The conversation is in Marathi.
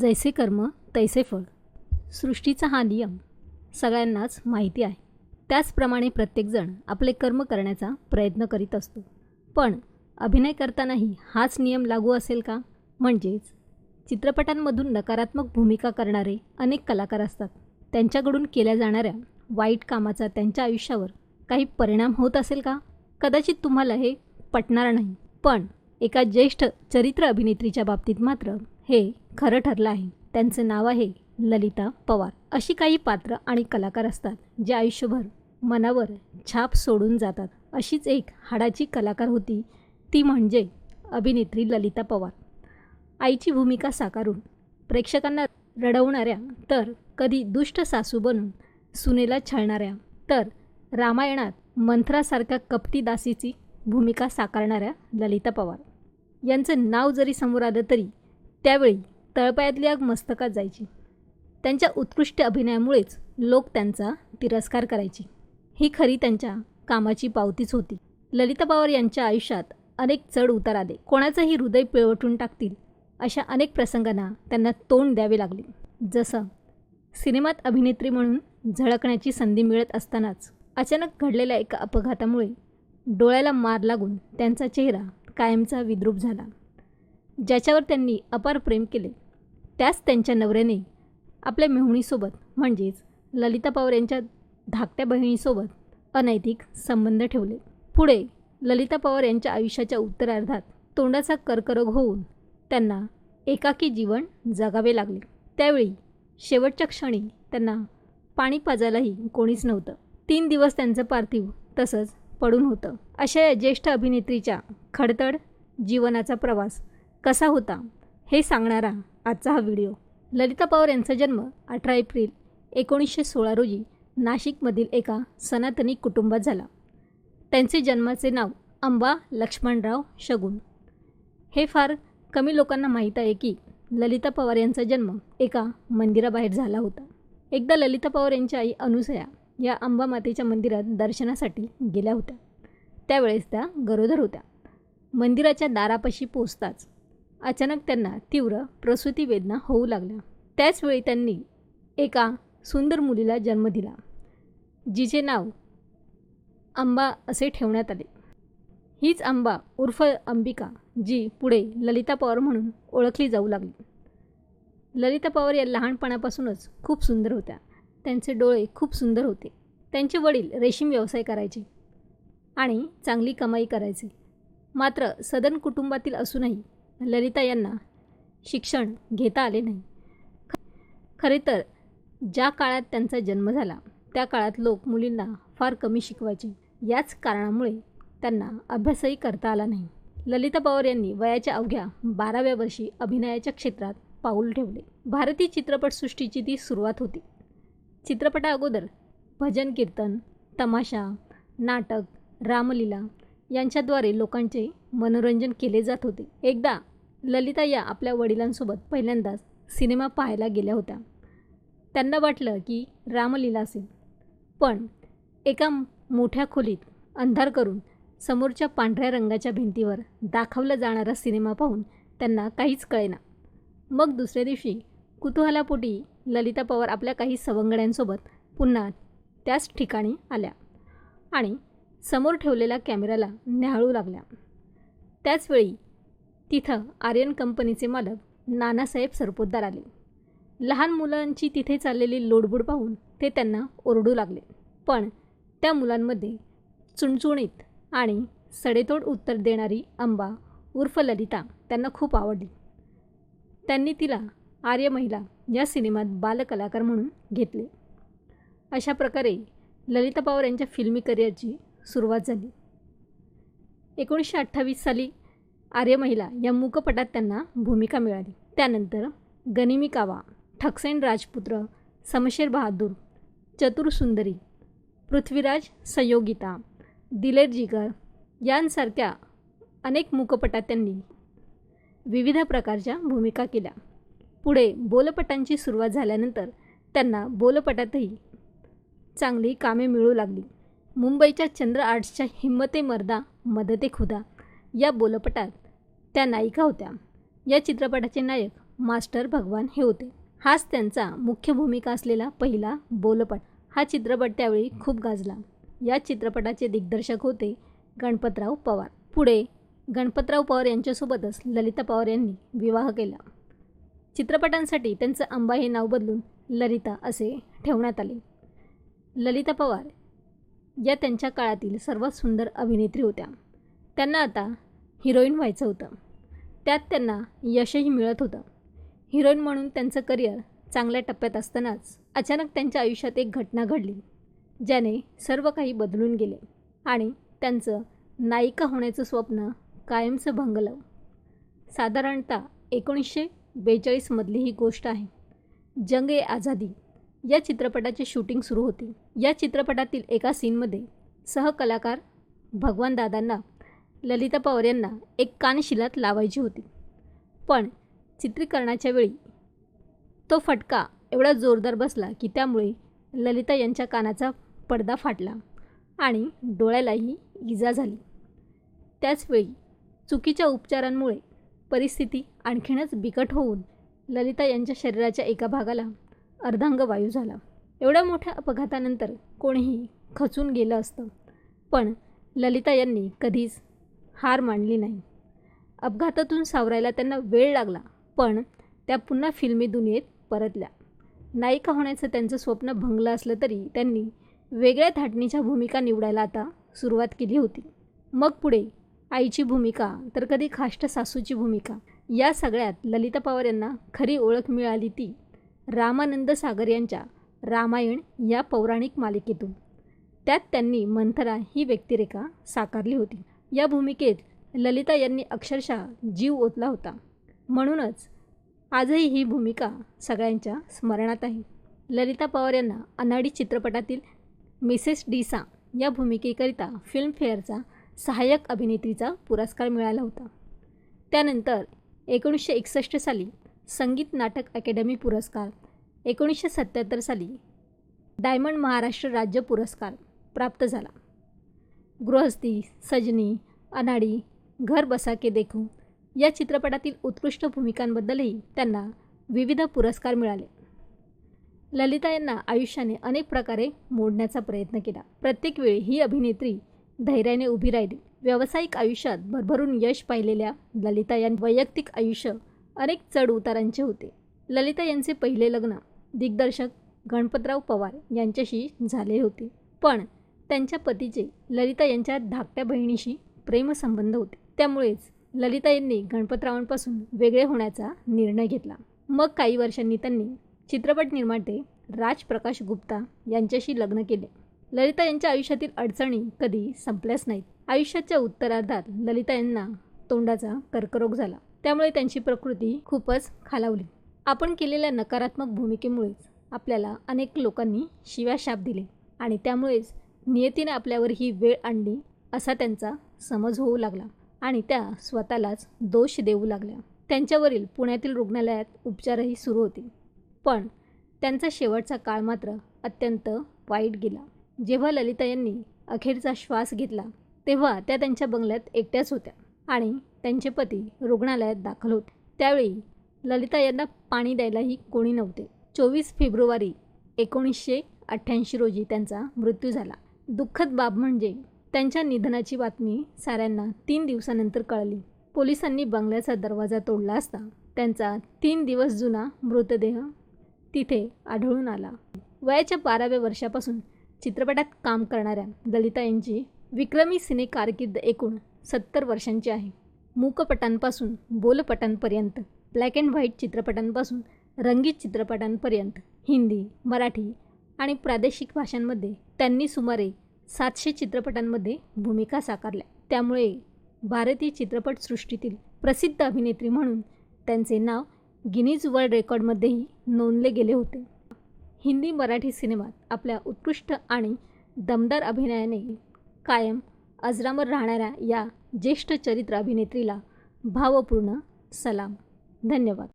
जैसे कर्म तैसे फळ. सृष्टीचा हा नियम सगळ्यांनाच माहिती आहे. त्याचप्रमाणे प्रत्येकजण आपले कर्म करण्याचा प्रयत्न करीत असतो. पण अभिनय करतानाही हाच नियम लागू असेल का? म्हणजेच चित्रपटांमधून नकारात्मक भूमिका करणारे अनेक कलाकार असतात. त्यांच्याकडून केल्या जाणाऱ्या वाईट कामाचा त्यांच्या आयुष्यावर काही परिणाम होत असेल का? कदाचित तुम्हाला हे पटणार नाही. पण एका ज्येष्ठ चरित्र अभिनेत्रीच्या बाबतीत मात्र हे खरं ठरलं आहे. त्यांचं नाव आहे ललिता पवार. अशी काही पात्र आणि कलाकार असतात जे आयुष्यभर मनावर छाप सोडून जातात. अशीच एक हाडाची कलाकार होती. ती म्हणजे अभिनेत्री ललिता पवार. आईची भूमिका साकारून प्रेक्षकांना रडवणाऱ्या तर कधी दुष्ट सासू बनून सुनेला छळणाऱ्या तर रामायणात मंथरासारख्या कपटी दासीची भूमिका साकारणाऱ्या ललिता पवार. यांचं नाव जरी समोर आलं तरी त्यावेळी तळपायातली आग मस्तकात जायची. त्यांच्या उत्कृष्ट अभिनयामुळेच लोक त्यांचा तिरस्कार करायचे. ही खरी त्यांच्या कामाची पावतीच होती. ललिता पवार यांच्या आयुष्यात अनेक चढ उतार आले. कोणाचंही हृदय पिळवटून टाकतील अशा अनेक प्रसंगांना त्यांना तोंड द्यावे लागले. जसं सिनेमात अभिनेत्री म्हणून झळकण्याची संधी मिळत असतानाच अचानक घडलेल्या एका अपघातामुळे डोळ्याला मार लागून त्यांचा चेहरा कायमचा विद्रूप झाला. ज्याच्यावर त्यांनी अपार प्रेम केले त्याच त्यांच्या नवऱ्याने आपल्या मेहुणीसोबत म्हणजेच ललिता पवार यांच्या धाकट्या बहिणीसोबत अनैतिक संबंध ठेवले. पुढे ललिता पवार यांच्या आयुष्याच्या उत्तरार्धात तोंडाचा कर्करोग होऊन त्यांना एकाकी जीवन जगावे लागले. त्यावेळी शेवटच्या क्षणी त्यांना पाणी पाजायलाही कोणीच नव्हतं. तीन दिवस त्यांचं पार्थिव तसंच पडून होतं. अशा या ज्येष्ठ अभिनेत्रीच्या खडतड जीवनाचा प्रवास कसा होता हे सांगणारा आजचा हा व्हिडिओ. ललिता पवार यांचा जन्म अठरा एप्रिल एकोणीसशे सोळा रोजी नाशिकमधील एका सनातनी कुटुंबात झाला. त्यांचे जन्माचे नाव अंबा लक्ष्मणराव शगुन. हे फार कमी लोकांना माहीत आहे की ललिता पवार यांचा जन्म एका मंदिराबाहेर झाला होता. एकदा ललिता पवार यांची आई अनुसया या अंबामातेच्या मंदिरात दर्शनासाठी गेल्या होत्या. त्यावेळेस त्या गरोदर होत्या. मंदिराच्या दारापाशी पोचताच अचानक त्यांना तीव्र प्रसूती वेदना होऊ लागल्या. त्याचवेळी त्यांनी एका सुंदर मुलीला जन्म दिला जिचे नाव अंबा असे ठेवण्यात आले. हीच अंबा उर्फ अंबिका जी पुढे ललिता पवार म्हणून ओळखली जाऊ लागली. ललिता पवार या लहानपणापासूनच खूप सुंदर होत्या. त्यांचे डोळे खूप सुंदर होते. त्यांचे वडील रेशीम व्यवसाय करायचे आणि चांगली कमाई करायचे. मात्र सदन कुटुंबातील असूनही ललिता यांना शिक्षण घेता आले नाही. खरे तर ज्या काळात त्यांचा जन्म झाला त्या काळात लोक मुलींना फार कमी शिकवायचे. याच कारणामुळे त्यांना अभ्यासही करता आला नाही. ललिता पवार यांनी वयाच्या अवघ्या बाराव्या वर्षी अभिनयाच्या क्षेत्रात पाऊल ठेवले. भारतीय चित्रपटसृष्टीची ती सुरुवात होती. चित्रपटा अगोदर भजन कीर्तन तमाशा नाटक रामलीला यांच्याद्वारे लोकांचे मनोरंजन केले जात होते. एकदा ललिता या आपल्या वडिलांसोबत पहिल्यांदाच सिनेमा पाहायला गेल्या होत्या. त्यांना वाटलं की रामलीला असेल. पण एका मोठ्या खोलीत अंधार करून समोरच्या पांढऱ्या रंगाच्या भिंतीवर दाखवला जाणारा सिनेमा पाहून त्यांना काहीच कळेना. मग दुसऱ्या दिवशी कुतूहलापोटी ललिता पवार आपल्या काही सवंगड्यांसोबत पुन्हा त्याच ठिकाणी आल्या आणि समोर ठेवलेल्या कॅमेऱ्याला न्याहाळू लागल्या. त्याचवेळी तिथं आर्यन कंपनीचे मालक नानासाहेब सरपोतदार आले. लहान मुलांची तिथे चाललेली लोडबुड पाहून ते त्यांना ओरडू लागले. पण त्या मुलांमध्ये चुणचुणीत आणि सडेतोड उत्तर देणारी अंबा उर्फ ललिता त्यांना खूप आवडली. त्यांनी तिला आर्य महिला या सिनेमात बालकलाकार म्हणून घेतले. अशा प्रकारे ललिता पवार यांच्या फिल्मी करिअरची सुरुवात झाली. एकोणीसशे अठ्ठावीस साली आर्य महिला या मूकपटात त्यांना भूमिका मिळाली. त्यानंतर गनिमी कावा ठकसेन राजपुत्र समशेर बहादूर चतुर सुंदरी पृथ्वीराज संयोगिता दिलेर जिगर यांसारख्या अनेक मूकपटात त्यांनी विविध प्रकारच्या भूमिका केल्या. पुढे बोलपटांची सुरुवात झाल्यानंतर त्यांना बोलपटातही चांगली कामे मिळू लागली. मुंबईच्या चंद्र आर्ट्सच्या हिम्मते मर्दा मदते खुदा या बोलपटात त्या नायिका होत्या. या चित्रपटाचे नायक मास्टर भगवान हे होते. हाच त्यांचा मुख्य भूमिका असलेला पहिला बोलपट. हा चित्रपट त्यावेळी खूप गाजला. या चित्रपटाचे दिग्दर्शक होते गणपतराव पवार. पुढे गणपतराव पवार यांच्यासोबतच ललिता पवार यांनी विवाह केला. चित्रपटांसाठी त्यांचं अंबा हे नाव बदलून ललिता असे ठेवण्यात आले. ललिता पवार या त्यांच्या काळातील सर्वात सुंदर अभिनेत्री होत्या. त्यांना आता हिरोईन व्हायचं होतं. त्यात त्यांना यशही मिळत होतं. हिरोईन म्हणून त्यांचं करिअर चांगल्या टप्प्यात असतानाच अचानक त्यांच्या आयुष्यात एक घटना घडली ज्याने सर्व काही बदलून गेले आणि त्यांचं नायिका होण्याचं स्वप्न कायमचं भंगलं. साधारणतः एकोणीसशे बेचाळीसमधली ही गोष्ट आहे. जंग ए आझादी या चित्रपटाचे शूटिंग सुरू होते. या चित्रपटातील एका सीनमध्ये सहकलाकार भगवान दादांना ललिता पवार यांना एक कानशिलात लावायची होती. पण चित्रीकरणाच्या वेळी तो फटका एवढा जोरदार बसला की त्यामुळे ललिता यांच्या कानाचा पडदा फाटला आणि डोळ्यालाही इजा झाली. त्याचवेळी चुकीच्या उपचारांमुळे परिस्थिती आणखीनच बिकट होऊन ललिता यांच्या शरीराच्या एका भागाला अर्धांग वायू झाला. एवढ्या मोठ्या अपघातानंतर कोणीही खचून गेलं असतं. पण ललिता यांनी कधीच हार मानली नाही. अपघातातून सावरायला त्यांना वेळ लागला पण त्या पुन्हा फिल्मी दुनियेत परतल्या. नायिका होण्याचं त्यांचं स्वप्न भंगलं असलं तरी त्यांनी वेगळ्या धाटणीच्या भूमिका निवडायला आता सुरुवात केली होती. मग पुढे आईची भूमिका तर कधी खाष्ट सासूची भूमिका. या सगळ्यात ललिता पवार यांना खरी ओळख मिळाली ती रामानंद सागर यांच्या रामायण या पौराणिक मालिकेतून. त्यात त्यांनी मंथरा ही व्यक्तिरेखा साकारली होती. या भूमिकेत ललिता यांनी अक्षरशः जीव ओतला होता. म्हणूनच आजही ही भूमिका सगळ्यांच्या स्मरणात आहे. ललिता पवार यांना अनाडी चित्रपटातील मिसेस डिसा या भूमिकेकरिता फिल्मफेअरचा सहाय्यक अभिनेत्रीचा पुरस्कार मिळाला होता. त्यानंतर एकोणीसशे एकसष्ट साली संगीत नाटक अकॅडमी पुरस्कार एकोणीसशे सत्त्याहत्तर साली डायमंड महाराष्ट्र राज्य पुरस्कार प्राप्त झाला. गृहस्थी सजनी अनाडी घर बसा के देखू या चित्रपटातील उत्कृष्ट भूमिकांबद्दलही त्यांना विविध पुरस्कार मिळाले. ललिता यांना आयुष्याने अनेक प्रकारे मोडण्याचा प्रयत्न केला. प्रत्येक वेळी ही अभिनेत्री धैर्याने उभी राहिली. व्यावसायिक आयुष्यात भरभरून यश पाहिलेल्या ललिता या वैयक्तिक आयुष्य अनेक चढ उतारांचे होते. ललिता यांचे पहिले लग्न दिग्दर्शक गणपतराव पवार यांच्याशी झाले होते. पण त्यांच्या पतीचे ललिता यांच्या धाकट्या बहिणीशी प्रेमसंबंध होते. त्यामुळेच ललिता यांनी गणपतरावांपासून वेगळे होण्याचा निर्णय घेतला. मग काही वर्षांनी त्यांनी चित्रपट निर्माते राजप्रकाश गुप्ता यांच्याशी लग्न केले. ललिता यांच्या आयुष्यातील अडचणी कधी संपल्याच नाहीत. आयुष्याच्या उत्तरार्धात ललिता यांना तोंडाचा कर्करोग झाला. त्यामुळे त्यांची प्रकृती खूपच खालावली. आपण केलेल्या नकारात्मक भूमिकेमुळेच आपल्याला अनेक लोकांनी शिव्या शाप दिले आणि त्यामुळेच नियतीने आपल्यावर ही वेळ आणली असा त्यांचा समज होऊ लागला आणि त्या स्वतःलाच दोष देऊ लागल्या. त्यांच्यावरील पुण्यातील रुग्णालयात उपचारही सुरू होते. पण त्यांचा शेवटचा काळ मात्र अत्यंत वाईट गेला. जेव्हा ललिता यांनी अखेरचा श्वास घेतला तेव्हा त्या त्यांच्या बंगल्यात एकट्याच होत्या आणि त्यांचे पती रुग्णालयात दाखल होते. त्यावेळी ललिता यांना पाणी द्यायलाही कोणी नव्हते. चोवीस फेब्रुवारी एकोणीसशे अठ्ठ्याऐंशी रोजी त्यांचा मृत्यू झाला. दुःखद बाब म्हणजे त्यांच्या निधनाची बातमी साऱ्यांना तीन दिवसानंतर कळली. पोलिसांनी बंगल्याचा दरवाजा तोडला असता त्यांचा तीन दिवस जुना मृतदेह तिथे आढळून आला. वयाच्या बाराव्या वर्षापासून चित्रपटात काम करणाऱ्या ललिता यांची विक्रमी सिने कारकीर्द एकूण सत्तर वर्षांची आहे. मूकपटांपासून बोलपटांपर्यंत ब्लॅक अँड व्हाईट चित्रपटांपासून रंगीत चित्रपटांपर्यंत हिंदी मराठी आणि प्रादेशिक भाषांमध्ये त्यांनी सुमारे सातशे चित्रपटांमध्ये भूमिका साकारल्या. त्यामुळे भारतीय चित्रपटसृष्टीतील प्रसिद्ध अभिनेत्री म्हणून त्यांचे नाव गिनीज वर्ल्ड रेकॉर्डमध्येही नोंदले गेले होते. हिंदी मराठी सिनेमात आपल्या उत्कृष्ट आणि दमदार अभिनयाने कायम अजरामर राहणाऱ्या या ज्येष्ठ चरित्र अभिनेत्रीला भावपूर्ण सलाम. धन्यवाद.